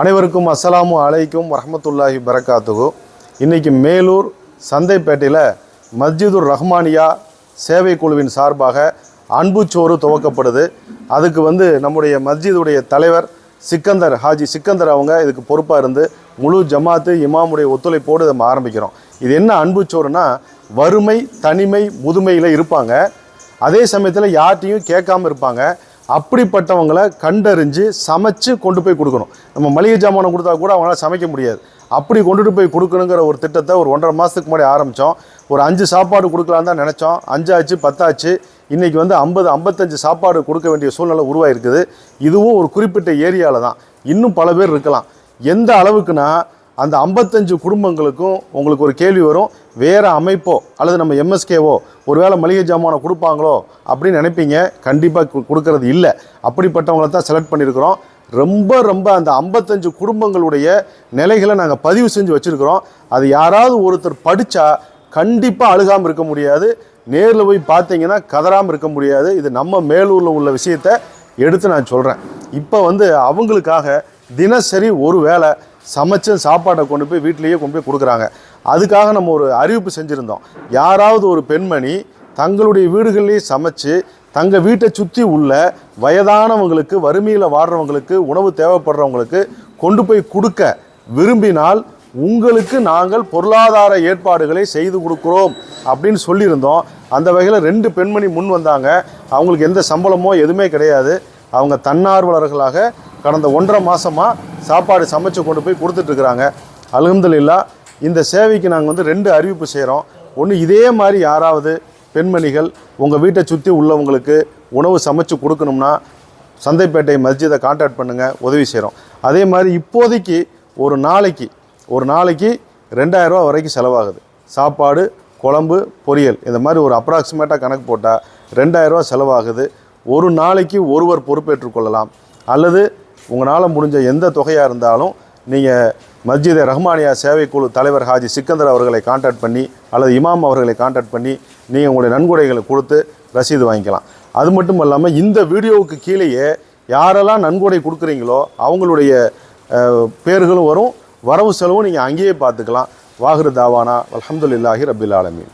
அனைவருக்கும் அஸ்ஸலாமு அலைக்கும் வரமத்துல்லாஹி பரக்காத்துகு இன்றைக்கி மேலூர் சந்தைப்பேட்டையில் மஸ்ஜிதுர் ரஹ்மானியா சேவை குழுவின் சார்பாக அன்புச்சோறு துவக்கப்படுது. அதுக்கு வந்து நம்முடைய மஸ்ஜிதுடைய தலைவர் சிக்கந்தர் ஹாஜி சிக்கந்தர் அவங்க இதுக்கு பொறுப்பாக இருந்து முழு ஜமாத்து இமாமுடைய ஒத்துழைப்போடு நம்ம ஆரம்பிக்கிறோம். இது என்ன அன்புச்சோறுனா வறுமை தனிமை முதுமையில் இருப்பாங்க. அதே சமயத்தில் யார்ட்டையும் கேட்காம இருப்பாங்க. அப்படிப்பட்டவங்களை கண்டறிஞ்சு சமைச்சு கொண்டு போய் கொடுக்கணும். நம்ம மளிகை ஜாமானை கொடுத்தா கூட அவங்களால சமைக்க முடியாது. அப்படி கொண்டுட்டு போய் கொடுக்கணுங்கிற ஒரு திட்டத்தை ஒரு ஒன்றரை மாதத்துக்கு முன்னாடி ஆரம்பித்தோம் ஒரு அஞ்சு சாப்பாடு கொடுக்கலான்னு தான் நினச்சோம். அஞ்சாச்சு பத்தாச்சு. இன்றைக்கி வந்து ஐம்பது ஐம்பத்தஞ்சு சாப்பாடு கொடுக்க வேண்டிய சூழ்நிலை உருவாயிருக்குது. இதுவும் ஒரு குறிப்பிட்ட ஏரியாவில் தான். இன்னும் பல பேர் இருக்கலாம். எந்த அளவுக்குன்னா அந்த ஐம்பத்தஞ்சு குடும்பங்களுக்கும் உங்களுக்கு ஒரு கேள்வி வரும் வேறு அமைப்போ அல்லது நம்ம எம்எஸ்கேவோ ஒருவேளை மளிகை ஜாமானை கொடுப்பாங்களோ அப்படின்னு நினைப்பீங்க. கண்டிப்பாக கொடுக்கறது இல்லை. அப்படிப்பட்டவங்கள தான் செலக்ட் பண்ணியிருக்கிறோம். ரொம்ப ரொம்ப அந்த ஐம்பத்தஞ்சு குடும்பங்களுடைய நிலைகளை நாங்கள் பதிவு செஞ்சு வச்சுருக்கிறோம். அது யாராவது ஒருத்தர் படித்தா கண்டிப்பாக அழுகாமல் இருக்க முடியாது. நேரில் போய் பார்த்தீங்கன்னா கதறாமல் இருக்க முடியாது. இது நம்ம மேலூரில் உள்ள விஷயத்தை எடுத்து நான் சொல்கிறேன் இப்போ வந்து அவங்களுக்காக தினசரி ஒரு வேளை சமைச்ச சாப்பாட்டை கொண்டு போய் வீட்லேயே கொண்டு போய் கொடுக்குறாங்க. அதுக்காக நம்ம ஒரு அறிவிப்பு செஞ்சுருந்தோம். யாராவது ஒரு பெண்மணி தங்களுடைய வீடுகள்லேயே சமைச்சு தங்கள் வீட்டை சுற்றி உள்ள வயதானவங்களுக்கு வறுமையில் வாடுறவங்களுக்கு உணவு தேவைப்படுறவங்களுக்கு கொண்டு போய் கொடுக்க விரும்பினால் உங்களுக்கு நாங்கள் பொருளாதார ஏற்பாடுகளை செய்து கொடுக்குறோம் அப்படின்னு சொல்லியிருந்தோம். அந்த வகையில் ரெண்டு பெண்மணி முன் வந்தாங்க. அவங்களுக்கு எந்த சம்பளமோ எதுவுமே கிடையாது. அவங்க தன்னார்வலர்களாக கடந்த ஒன்றரை மாதமாக சாப்பாடு சமைச்சு கொண்டு போய் கொடுத்துட்ருக்குறாங்க அல்ஹம்துலில்லாஹ் இந்த சேவைக்கு நாங்கள் வந்து ரெண்டு அறிவிப்பு செய்கிறோம் ஒன்று இதே மாதிரி யாராவது பெண்மணிகள் உங்கள் வீட்டை சுற்றி உள்ளவங்களுக்கு உணவு சமைச்சு கொடுக்கணும்னா சந்தைப்பேட்டை மஸ்ஜிதை காண்டாக்ட் பண்ணுங்கள் உதவி செய்கிறோம் அதே மாதிரி இப்போதைக்கு ஒரு நாளைக்கு ஒரு நாளைக்கு ரெண்டாயிரரூவா வரைக்கும் செலவாகுது. சாப்பாடு குழம்பு பொரியல் இந்த மாதிரி ஒரு அப்ராக்சிமேட்டாக கணக்கு போட்டால் ரெண்டாயிரரூவா செலவாகுது. ஒரு நாளைக்கு ஒருவர் பொறுப்பேற்றுக்கொள்ளலாம் அல்லது உங்களால் முடிஞ்ச எந்த தொகையாக இருந்தாலும் நீங்கள் மஸ்ஜித் ரஹ்மானியா சேவைக்குழு தலைவர் ஹாஜி சிக்கந்தர் அவர்களை காண்டாக்ட் பண்ணி அல்லது இமாம் அவர்களை காண்டாக்ட் பண்ணி நீங்கள் உங்களுடைய நன்கொடைகளை கொடுத்து ரசீது வாங்கிக்கலாம். அது மட்டும் இல்லாமல் இந்த வீடியோவுக்கு கீழேயே யாரெல்லாம் நன்கொடை கொடுக்குறீங்களோ அவங்களுடைய பேர்களும் வரும். வரவு செலவும் நீங்கள் அங்கேயே பார்த்துக்கலாம். வாஹிரு தாவானா. அலமதுல்லாஹி ரபில் ஆலமீன்.